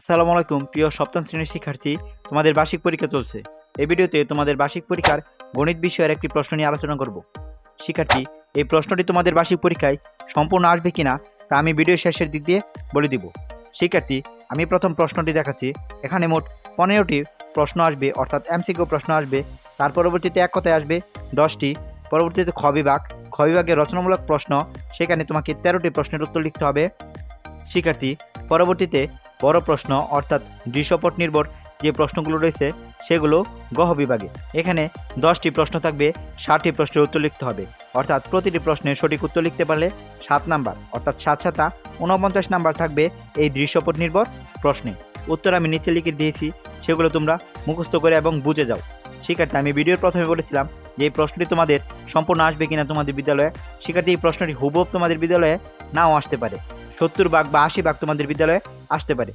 আসসালামু আলাইকুম, প্রিয় সপ্তম শ্রেণির শিক্ষার্থী, তোমাদের বার্ষিক পরীক্ষা চলছে। এই ভিডিওতে তোমাদের বার্ষিক পরীক্ষার গণিত বিষয়ের একটি প্রশ্ন নিয়ে আলোচনা করব। শিক্ষার্থী, এই প্রশ্নটি তোমাদের বার্ষিক পরীক্ষায় সম্পূর্ণ আসবে কিনা, তা আমি ভিডিও শেষের দিক দিয়ে বলে দিব। শিক্ষার্থী, আমি প্রথম প্রশ্নটি দেখাচ্ছি। এখানে মোট পনেরোটি প্রশ্ন আসবে, অর্থাৎ এমসিকিউ প্রশ্ন আসবে। তার পরবর্তীতে এক কথায় আসবে, দশটি। পরবর্তীতে খ বিভাগ। খ বিভাগের রচনামূলক প্রশ্ন। সেখানে তোমাকে তেরোটি প্রশ্নের উত্তর লিখতে হবে। শিক্ষার্থী, পরবর্তীতে বড় প্রশ্ন, অর্থাৎ দৃশ্যপট নির্ভর যে প্রশ্নগুলো রয়েছে সেগুলো গহ বিভাগে। এখানে দশটি প্রশ্ন থাকবে, ষাটটি প্রশ্নের উত্তর লিখতে হবে। অর্থাৎ প্রতিটি প্রশ্নের সঠিক উত্তর লিখতে পারলে সাত নাম্বার, অর্থাৎ সাত সাতা উনপঞ্চাশ নাম্বার থাকবে এই দৃশ্যপট নির্ভর প্রশ্নে। উত্তর আমি নিচে লিখে দিয়েছি, সেগুলো তোমরা মুখস্থ করে এবং বুঝে যাও। শিক্ষার্থী, আমি ভিডিওর প্রথমে বলেছিলাম যে এই প্রশ্নটি তোমাদের সম্পূর্ণ আসবে কিনা তোমাদের বিদ্যালয়ে। শিক্ষার্থী, এই প্রশ্নটি হুবহুব তোমাদের বিদ্যালয়ে নাও আসতে পারে। সত্তর ভাগ বা আশি ভাগ তোমাদের বিদ্যালয়ে আসতে পারে।